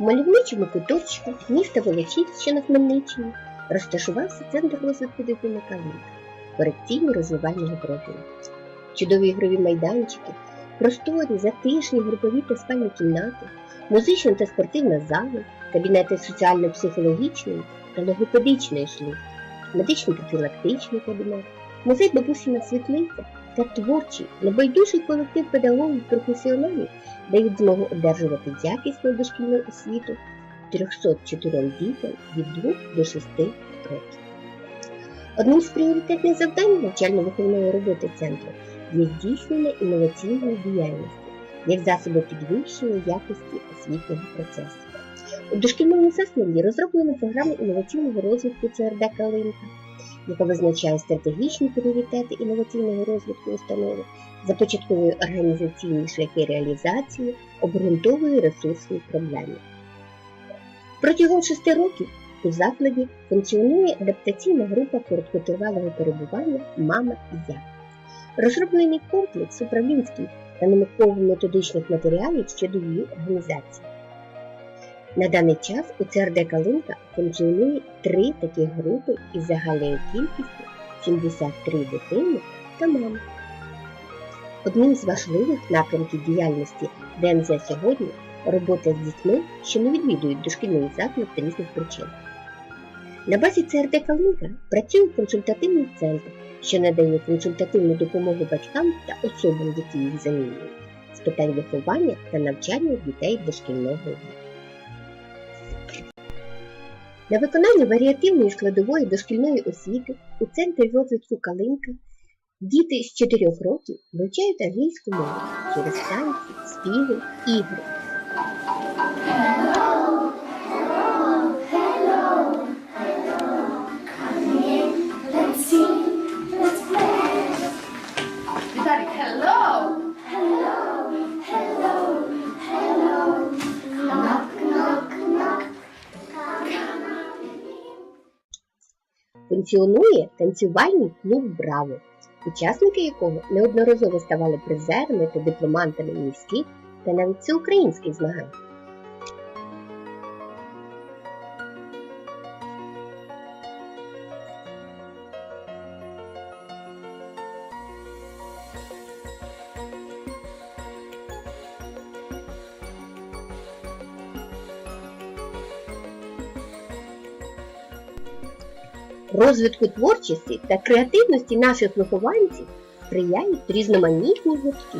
У мальовничому куточку міста Волочиськ, що на Хмельниччині, розташувався центр розвитку дитини Калинка, корекційно розвивального профілю. Чудові ігрові майданчики, просторі, затишні групові та спальні кімнати, музична та спортивна зали, кабінети соціально-психологічної та логопедичної служби, медичний профілактичний кабінет, музей бабусіна світлиця та творчий, небайдужий колектив педагогів професіоналів дають змогу одержувати якісну дошкільну освіту 304 дітям від 2 до 6 років. Одним з пріоритетних завдань навчально-виховної роботи центру є здійснення інноваційної діяльності як засоби підвищення якості освітнього процесу. У дошкільному закладі розроблена програма інноваційного розвитку ЦРД Калинка, яка визначає стратегічні пріоритети інноваційного розвитку установи, започатковує організаційні шляхи реалізації, обґрунтовує ресурсні проблеми. Протягом шести років у закладі функціонує адаптаційна група короткотривалого перебування Мама і я. Розроблений комплекс управлінських та науково-методичних матеріалів щодо її організації. На даний час у ЦРД Калинка функціонує три такі групи із загальною кількістю 73 дитини та мами. Одним з важливих напрямків діяльності ДНЗ сьогодні робота з дітьми, що не відвідують дошкільний заклад з різних причин. На базі ЦРД Калинка працює консультативний центр, що надає консультативну допомогу батькам та особам, які їх замінюють, з питань виховання та навчання дітей дошкільного віку. На виконання варіативної складової дошкільної освіти у центрі розвитку Калинка діти з 4 років вивчають англійську мову через танці, співи, ігри. Функціонує танцювальний клуб Браво, учасники якого неодноразово ставали призерами та дипломантами міських та навіть всеукраїнських змагань. Розвитку творчості та креативності наших вихованців сприяють різноманітні гуртки.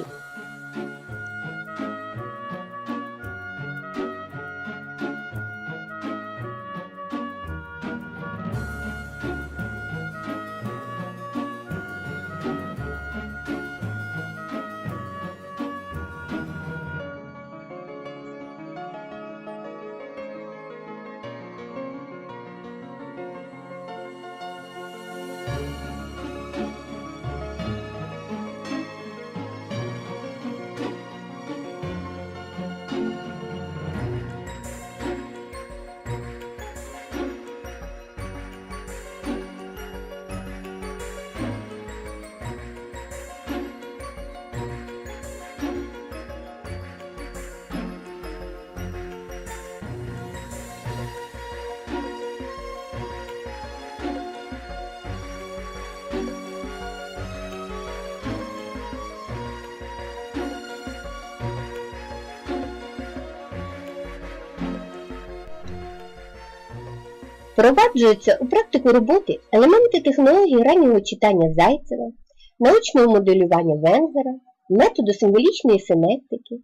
Впроваджуються у практику роботи елементи технології раннього читання Зайцева, научного моделювання Венгера, методу символічної синектики,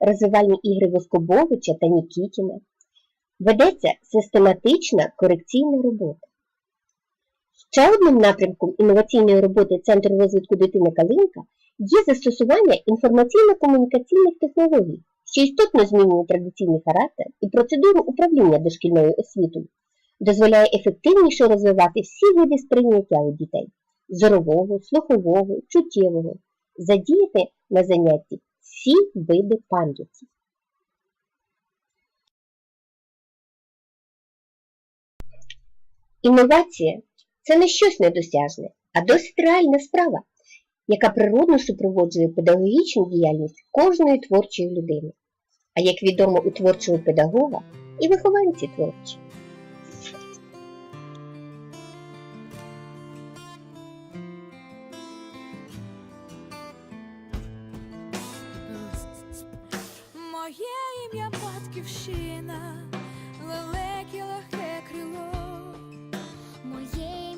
розвивальні ігри Воскобовича та Нікітіна. Ведеться систематична корекційна робота. Ще одним напрямком інноваційної роботи Центру розвитку дитини Калинка є застосування інформаційно-комунікаційних технологій, що істотно змінює традиційний характер і процедуру управління дошкільною освітою дозволяє ефективніше розвивати всі види сприйняття у дітей зорового, слухового, чуттєвого, задіяти на занятті всі види пам'яті. Інновація це не щось недосяжне, а досить реальна справа, яка природно супроводжує педагогічну діяльність кожної творчої людини. А як відомо у творчого педагога і вихованці творчі. Батьківщина, велике легке крило. Моє